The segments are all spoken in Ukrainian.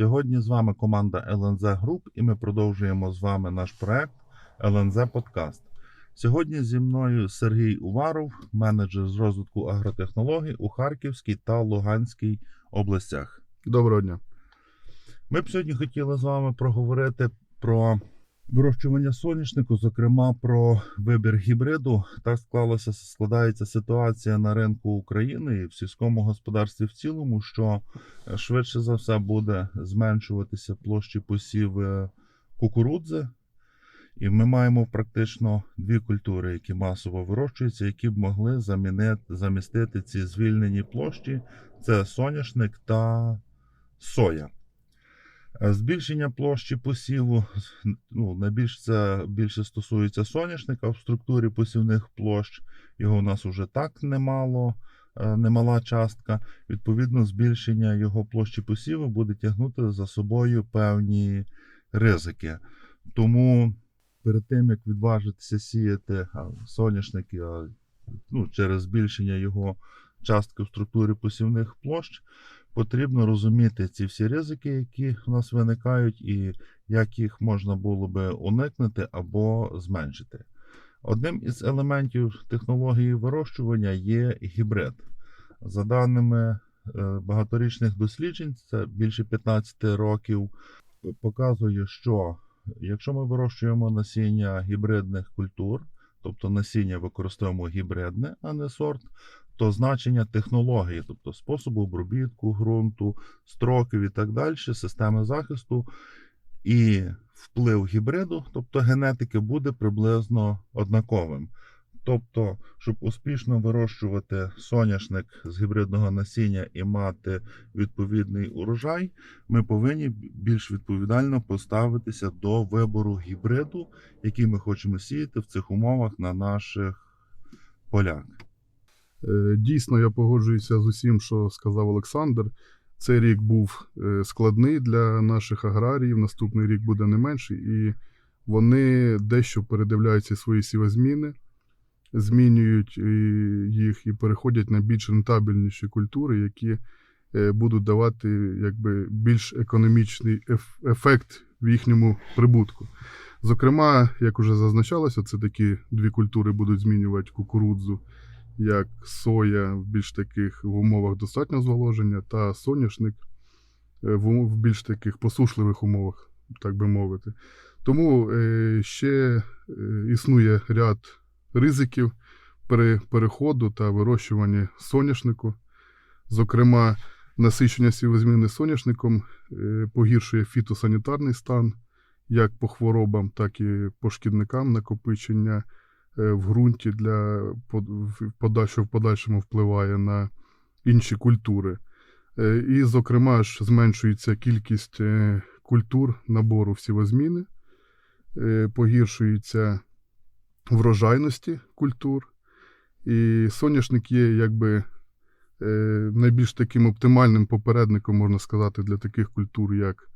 Сьогодні з вами команда ЛНЗ Group і ми продовжуємо з вами наш проект ЛНЗ Подкаст. Сьогодні зі мною Сергій Уваров, менеджер з розвитку агротехнологій у Харківській та Луганській областях. Доброго дня. Ми б сьогодні хотіли з вами проговорити про вирощування соняшнику, зокрема про вибір гібриду. Так склалася складається ситуація на ринку України і в сільському господарстві в цілому, що е, швидше за все буде зменшуватися площі посів е, кукурудзи. І ми маємо практично дві культури, які масово вирощуються, які б могли замінити, замістити ці звільнені площі: це соняшник та соя. Е, Збільшення площі посіву, ну, найбільш це більше стосується соняшника в структурі посівних площ. Його у нас уже так немало, е, немала частка. Відповідно, збільшення його площі посіву буде тягнути за собою певні ризики. Тому перед тим, як відважитися сіяти соняшники ну, через збільшення його частки в структурі посівних площ, потрібно розуміти ці всі ризики, які у нас виникають, і як їх можна було би уникнути або зменшити. Одним із елементів технології вирощування є гібрид. За даними е, багаторічних досліджень, це більше 15 років, показує, що якщо ми вирощуємо насіння гібридних культур, тобто насіння використовуємо гібридне, а не сорт, то значення технології, тобто способу обробітку ґрунту, строків і так далі, системи захисту і вплив гібриду, тобто генетики, буде приблизно однаковим. Тобто, щоб успішно вирощувати соняшник з гібридного насіння і мати відповідний урожай, ми повинні більш відповідально поставитися до вибору гібриду, який ми хочемо сіяти в цих умовах на наших полях. Е, Дійсно, я погоджуюся з усім, що сказав Олександр. Цей рік був е, складний для наших аграріїв. Наступний рік буде не менший, і вони дещо передивляються свої сівозміни, змінюють е, їх і переходять на більш рентабельніші культури, які будуть давати якби, більш економічний ефект в їхньому прибутку. Зокрема, як уже зазначалося, це такі дві культури будуть змінювати кукурудзу як соя в більш таких в умовах достатнього зволоження, та соняшник е, в, більш таких посушливих умовах, так би мовити. Тому е, ще е, існує ряд ризиків при переходу та вирощуванні соняшнику. Зокрема, насичення сівозміни соняшником погіршує фітосанітарний стан як по хворобам, так і по шкідникам накопичення в ґрунті для под- в- подальшому впливає на інші культури. Е, І, зокрема, ж зменшується кількість е, культур набору всівозміни, е, погіршується врожайності культур. І соняшник є якби е, найбільш таким оптимальним попередником, можна сказати, для таких культур, як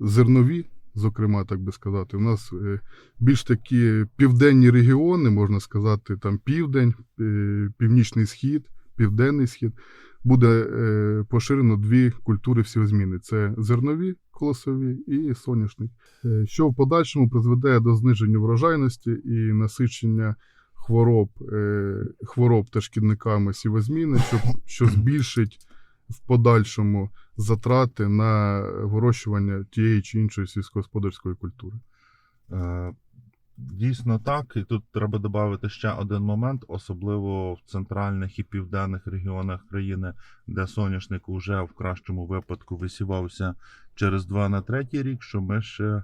зернові, зокрема, так би сказати. У нас е, більш такі південні регіони, можна сказати, там південь, е, північний схід, південний схід. Буде е, поширено дві культури всівозміни: це зернові, колосові і соняшник, що в подальшому призведе до зниження врожайності і насичення хвороб, хвороб та шкідниками сівозміни, що, що збільшить в подальшому затрати на вирощування тієї чи іншої сільськогосподарської культури. Е, Дійсно так, і тут треба додати ще один момент, особливо в центральних і південних регіонах країни, де соняшник вже в кращому випадку висівався через 2 на 3 рік, що ми ще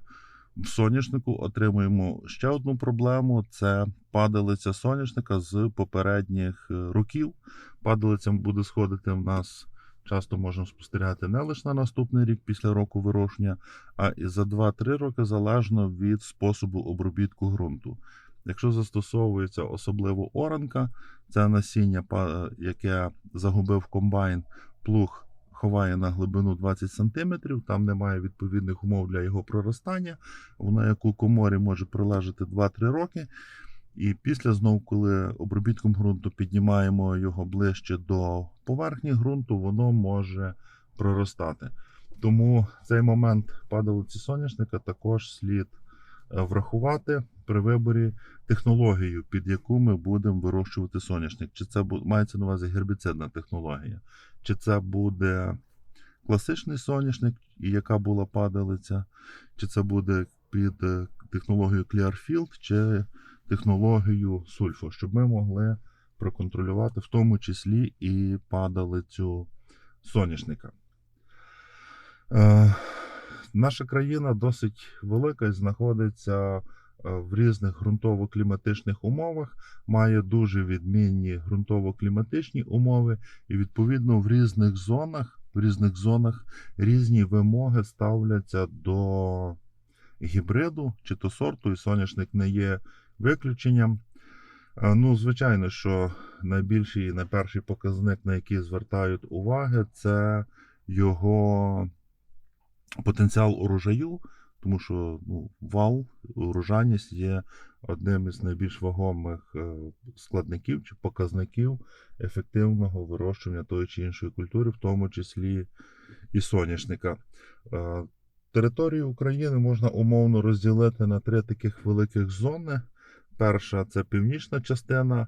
в соняшнику отримуємо ще одну проблему: це падалиця соняшника з попередніх е, років. Падалиця буде сходити в нас. Часто можемо спостерігати не лише на наступний рік після року вирощення, а і за 2-3 роки залежно від способу обробітку ґрунту. Якщо застосовується особливо оранка, це насіння, яке загубив комбайн, плуг ховає на глибину 20 см, там немає відповідних умов для його проростання, воно як у коморі може пролежати 2-3 роки. І після знову, коли обробітком ґрунту піднімаємо його ближче до поверхні ґрунту, воно може проростати. Тому цей момент падалиці соняшника також слід е, врахувати при виборі технологію, під яку ми будемо вирощувати соняшник. Чи це мається на увазі гербіцидна технологія, чи це буде класичний соняшник, яка була падалиця, чи це буде під е, технологію Clearfield, чи технологію Sulfo, щоб ми могли проконтролювати в тому числі і падалицю соняшника. Е, наша країна досить велика і знаходиться е, в різних ґрунтово-кліматичних умовах, має дуже відмінні ґрунтово-кліматичні умови, і відповідно в різних зонах, в різних зонах різні вимоги ставляться до гібриду чи то сорту, і соняшник не є виключенням. Е, Ну, звичайно, що найбільший і найперший показник, на який звертають уваги, це його потенціал урожаю, тому що ну, вал, урожайність є одним із найбільш вагомих е, складників чи показників ефективного вирощування тої чи іншої культури, в тому числі і соняшника. Е, Територію України можна умовно розділити на три таких великих зони. Перша це північна частина.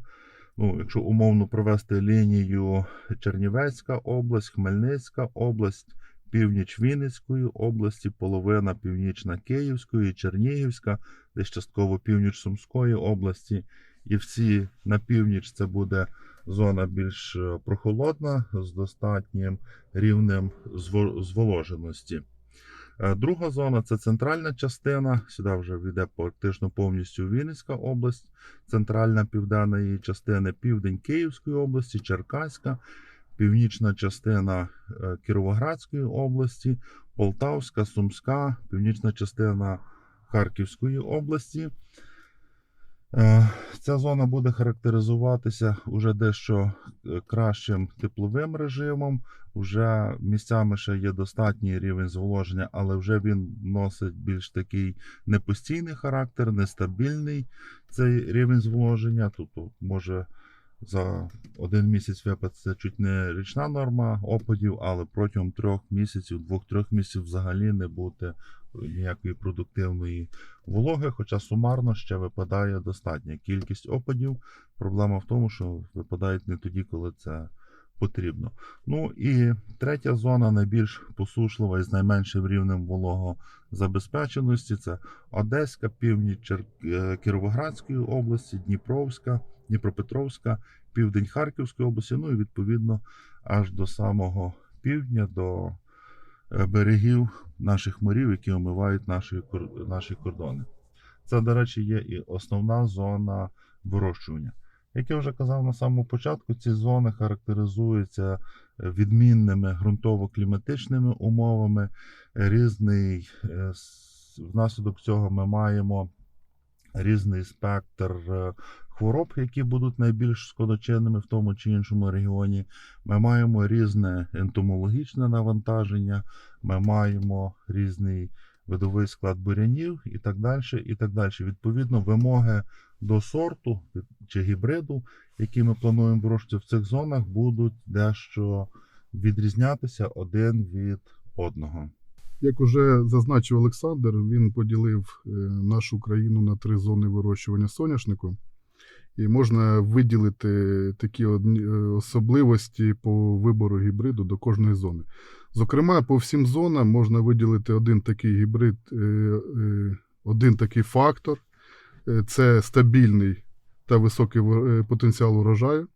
Ну, якщо умовно провести лінію Чернівецька область, Хмельницька область, північ Вінницької області, половина північна Київської, Чернігівська, десь частково північ Сумської області. І всі на північ це буде зона більш е, прохолодна з достатнім рівнем зво- зволоженості. Е, Друга зона це центральна частина. Сюди вже війде практично повністю Вінницька область, центральна південна її частина, південь Київської області, Черкаська, північна частина е, Кіровоградської області, Полтавська, Сумська, північна частина Харківської області. Е, Ця зона буде характеризуватися уже дещо е, кращим тепловим режимом. Вже місцями ще є достатній рівень зволоження, але вже він носить більш такий непостійний характер, нестабільний цей рівень зволоження. Тобто може за один місяць випадеться чуть не річна норма опадів, але протягом трьох місяців, двох-трьох місяців взагалі не бути ніякої продуктивної вологи, хоча сумарно ще випадає достатня кількість опадів. Проблема в тому, що випадають не тоді, коли це потрібно. Ну і третя зона найбільш посушлива і з найменшим рівнем вологозабезпеченості це Одеська, північ Чер- е, Кіровоградської області, Дніпровська, Дніпропетровська, південь Харківської області, ну і відповідно аж до самого півдня, до берегів наших морів, які омивають наші, наші кордони. Це, до речі, є і основна зона вирощування. Як я вже казав на самому початку, ці зони характеризуються е, відмінними ґрунтово-кліматичними умовами. Різний е, внаслідок цього ми маємо різний спектр е, хвороб, які будуть найбільш шкодочинними в тому чи іншому регіоні. Ми маємо різне ентомологічне навантаження, ми маємо різний видовий склад бурянів і так далі. І так далі. Відповідно, вимоги до сорту чи гібриду, які ми плануємо вирощувати в цих зонах, будуть дещо відрізнятися один від одного. Як уже зазначив Олександр, він поділив е, нашу країну на три зони вирощування соняшнику. І можна виділити такі е, особливості по вибору гібриду до кожної зони. Зокрема, по всім зонам можна виділити один такий гібрид, е, е, один такий фактор це стабільний та високий потенціал урожаю.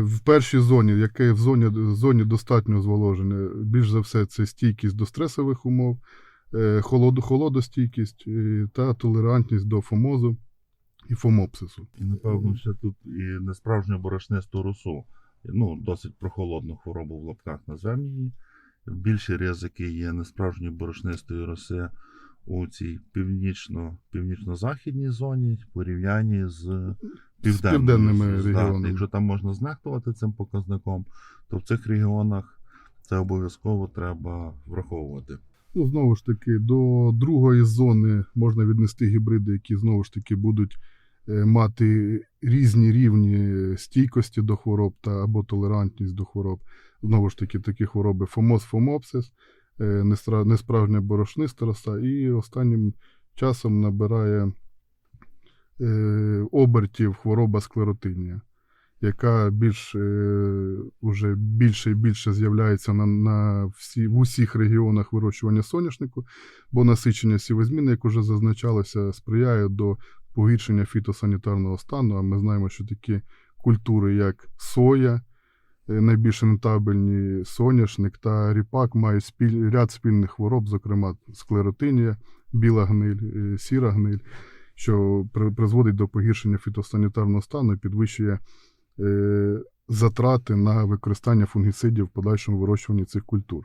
В першій зоні, яке в зоні, зоні достатньо зволоження, більш за все, це стійкість до стресових умов, холодостійкість та толерантність до фомозу і фомопсису. І напевно ще тут і несправжню борошнисту росу. Ну, досить прохолодну хворобу в лапках назвемо її. Більші ризики є несправжньої борошнистої роси у цій північно, північно-західній зоні в порівнянні з південними, південними з- да. регіонами. Якщо там можна знехтувати цим показником, то в цих регіонах це обов'язково треба враховувати. Ну, знову ж таки, до другої зони можна віднести гібриди, які знову ж таки будуть мати різні рівні стійкості до хвороб та або толерантність до хвороб. Знову ж таки, такі хвороби фомоз, фомопсис, е, несправжня борошниста роса, і останнім часом набирає е, обертів хвороба склеротинія, яка більш, е, уже більше і більше з'являється на, на всі, в усіх регіонах вирощування соняшнику, бо насичення сівозміни, як вже зазначалося, сприяє до погіршення фітосанітарного стану. А ми знаємо, що такі культури, як соя, е, найбільш рентабельні соняшник та ріпак мають спіль, ряд спільних хвороб, зокрема склеротинія, біла гниль, е, сіра гниль, що при- призводить до погіршення фітосанітарного стану і підвищує е, затрати на використання фунгіцидів в подальшому вирощуванні цих культур.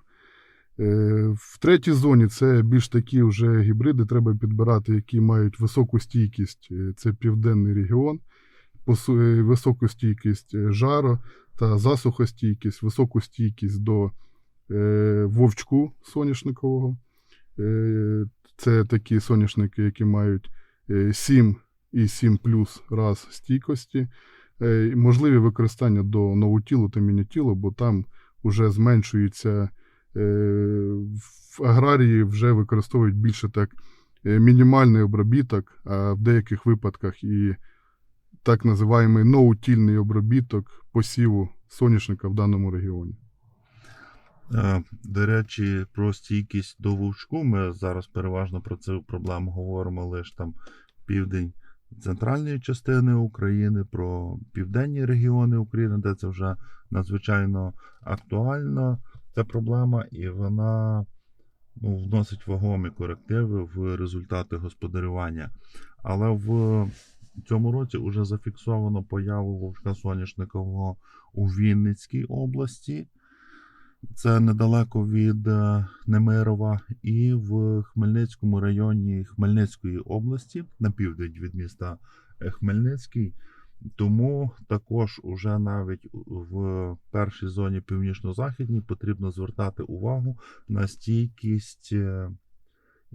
Е, В третій зоні це більш такі вже гібриди, треба підбирати, які мають високу стійкість. Е, Це південний регіон, е, високу стійкість жару та засухостійкість, високу стійкість до вовчку соняшникового. Це такі соняшники, які мають е, 7 і 7 плюс раз стійкості. Можливі використання до новотілу та мінітілу, бо там вже зменшується в аграрії вже використовують більше так е, мінімальний обробіток, а в деяких випадках і так називаємий ноутільний обробіток посіву соняшника в даному регіоні. Е, До речі, про стійкість до вовчку. Ми зараз переважно про цю проблему говоримо лише там південь центральної частини України, про південні регіони України, де це вже надзвичайно актуальна ця проблема, і вона ну, вносить вагомі корективи в результати господарювання. Але в цьому році вже зафіксовано появу вовчка соняшникового у Вінницькій області. Це недалеко від е, Немирова, і в Хмельницькому районі Хмельницької області на південь від міста Хмельницький. Тому також уже навіть в першій зоні північно-західній потрібно звертати увагу на стійкість е,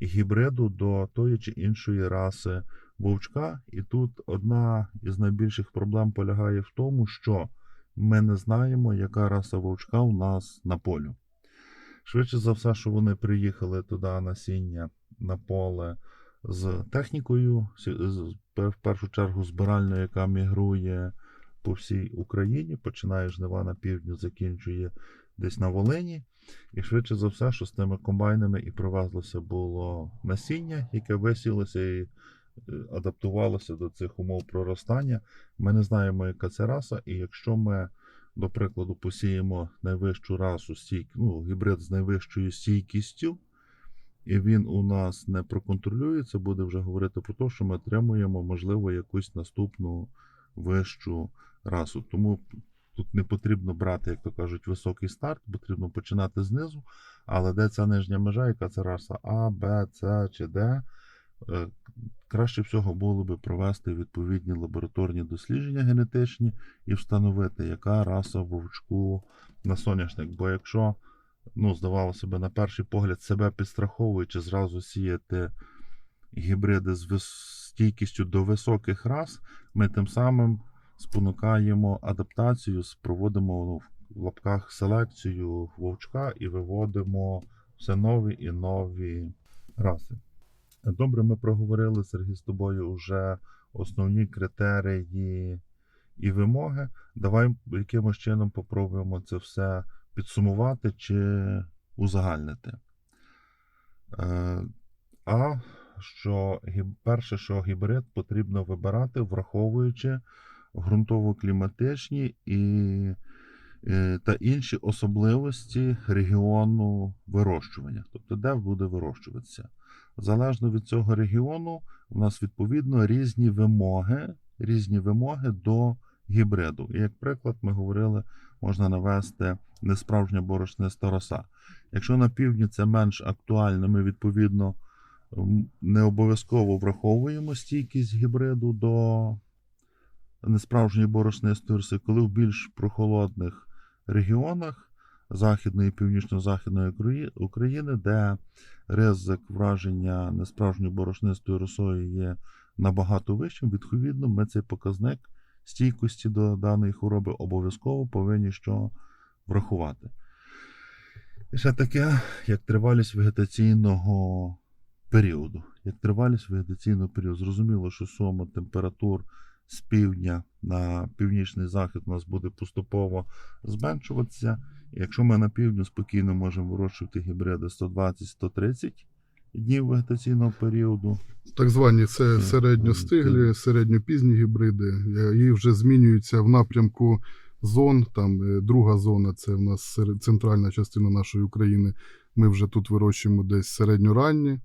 гібриду до тої чи іншої раси вовчка. І тут одна із найбільших проблем полягає в тому, що ми не знаємо, яка раса вовчка у нас на полю. Швидше за все, що вони приїхали туди насіння на поле з технікою, з- в першу чергу збиральною, яка мігрує по всій Україні, починає жнива на півдню, закінчує десь на Волині. І швидше за все, що з тими комбайнами і привезлося було насіння, яке висілося і е, адаптувалося до цих умов проростання. Ми не знаємо, яка це раса, і якщо ми, до прикладу, посіємо найвищу расу стійк, ну, гібрид з найвищою стійкістю, і він у нас не проконтролюється, буде вже говорити про те, що ми отримуємо, можливо, якусь наступну вищу расу. Тому тут не потрібно брати, як то кажуть, високий старт, потрібно починати знизу. Але де ця нижня межа, яка це раса А, Б, С чи Д, е, краще всього було би провести відповідні лабораторні дослідження генетичні і встановити, яка раса вовчку на соняшник. Бо якщо, ну, здавалося би, на перший погляд себе підстраховуючи, зразу сіяти гібриди з стійкістю до високих рас, ми тим самим спонукаємо адаптацію, проводимо ну, в лапках селекцію вовчка і виводимо все нові і нові раси. Добре, ми проговорили Сергій з тобою вже основні критерії і вимоги. Давай якимось чином попробуємо це все підсумувати чи узагальнити. Е, А що перше, що гібрид потрібно вибирати, враховуючи ґрунтово-кліматичні і, е, та інші особливості регіону вирощування, тобто де буде вирощуватися. Залежно від цього регіону, у нас відповідно різні вимоги, різні вимоги до гібриду. І як приклад, ми говорили, можна навести несправжня борошниста роса. Якщо на півдні це менш актуально, ми відповідно не обов'язково враховуємо стійкість гібриду до несправжньої борошнистої роси, коли в більш прохолодних регіонах Західної і Північно-Західної України, де ризик враження несправжньою борошнистою росою є набагато вищим, відповідно, ми цей показник стійкості до даної хвороби обов'язково повинні що врахувати. І ще таке, як тривалість вегетаційного періоду. Як тривалість вегетаційного періоду. Зрозуміло, що сума температур з півдня на північний захід у нас буде поступово зменшуватися. Якщо ми на півдні спокійно можемо вирощувати гібриди 120-130 днів вегетаційного періоду, Так звані це Це, середньостиглі, середньопізні гібриди. Е, І вже змінюються в напрямку зон. Там е, друга зона це в нас центральна частина нашої України. Ми вже тут вирощуємо десь середньоранні,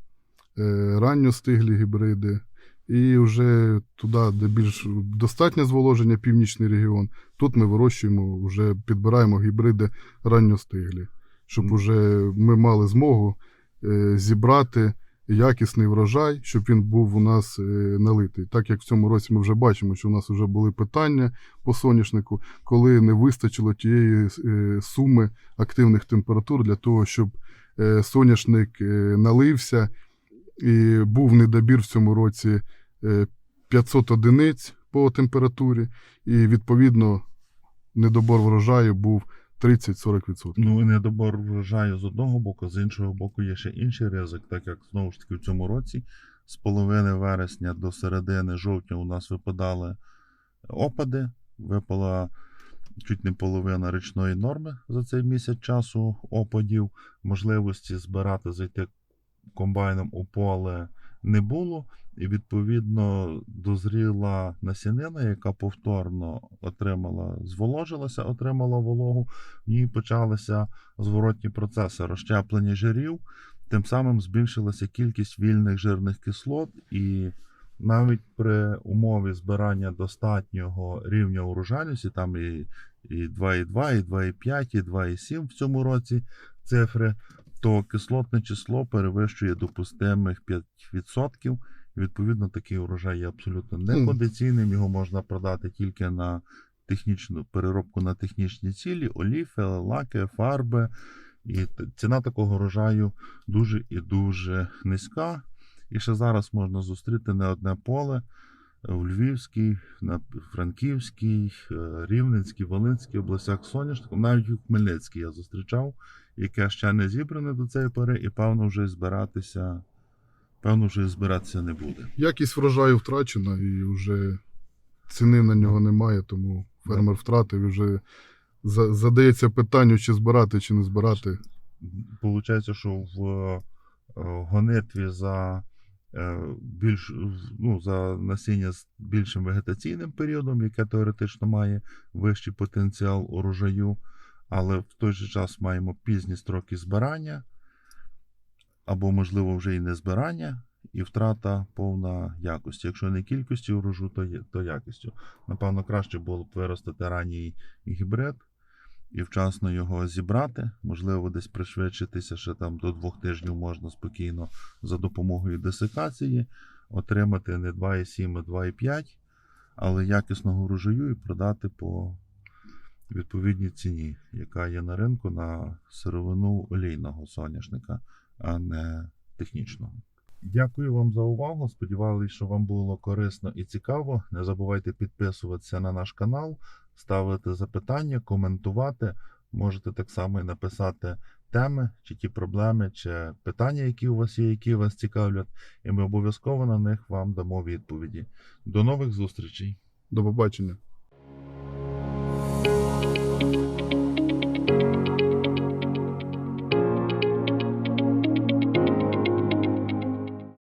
е, ранньостиглі гібриди. І вже туди, де більш достатнє зволоження, північний регіон, тут ми вирощуємо, вже підбираємо гібриди ранньостиглі, щоб уже ми мали змогу е, зібрати якісний врожай, щоб він був у нас е, налитий. Так як в цьому році ми вже бачимо, що у нас вже були питання по соняшнику, коли не вистачило тієї е, суми активних температур для того, щоб е, соняшник е, налився, і був недобір в цьому році е, 500 одиниць по температурі, і відповідно недобор врожаю був 30-40%. Ну і недобор врожаю з одного боку, з іншого боку, є ще інший ризик, так як знову ж таки в цьому році з половини вересня до середини жовтня у нас випадали опади, випала чуть не половина річної норми за цей місяць часу опадів, можливості збирати, зайти комбайном у поле не було. І відповідно дозріла насінина, яка повторно отримала, зволожилася, отримала вологу, в ній почалися зворотні процеси розщеплення жирів, тим самим збільшилася кількість вільних жирних кислот, і навіть при умові збирання достатнього рівня урожайності, там і, і 2,2, і 2,5, і 2,7 в цьому році цифри, то кислотне число перевищує допустимих 5%. Відповідно, такий урожай є абсолютно некондиційним. Його можна продати тільки на технічну переробку на технічні цілі, оліфи, лаки, фарби. І ціна такого урожаю дуже і дуже низька. І ще зараз можна зустріти не одне поле в Львівській, на Франківській, е, Рівненській, Волинській областях соняшником, навіть у Хмельницькій я зустрічав, яке ще не зібране до цієї пори, і певно вже збиратися, певно, вже збиратися не буде. Якість врожаю втрачена і вже ціни на нього немає, тому фермер втратив і вже за- задається питанню, чи збирати, чи не збирати. Получається, що в е, гонитві за е, більш ну, за насіння з більшим вегетаційним періодом, яке теоретично має вищий потенціал урожаю, але в той же час маємо пізні строки збирання, або, можливо, вже і не збирання, і втрата повна якості. Якщо не кількості урожу, то, то якістю. Напевно, краще було б виростити ранній гібрид і вчасно його зібрати. Можливо, десь пришвидшитися ще там до двох тижнів можна спокійно за допомогою десикації, отримати не 2,7, а 2,5, але якісного урожаю і продати по відповідній ціні, яка є на ринку на сировину олійного соняшника, а не технічного. Дякую вам за увагу. Сподіваюся, що вам було корисно і цікаво. Не забувайте підписуватися на наш канал, ставити запитання, коментувати. Можете так само і написати теми, чи ті проблеми, чи питання, які у вас є, які вас цікавлять, і ми обов'язково на них вам дамо відповіді. До нових зустрічей! До побачення.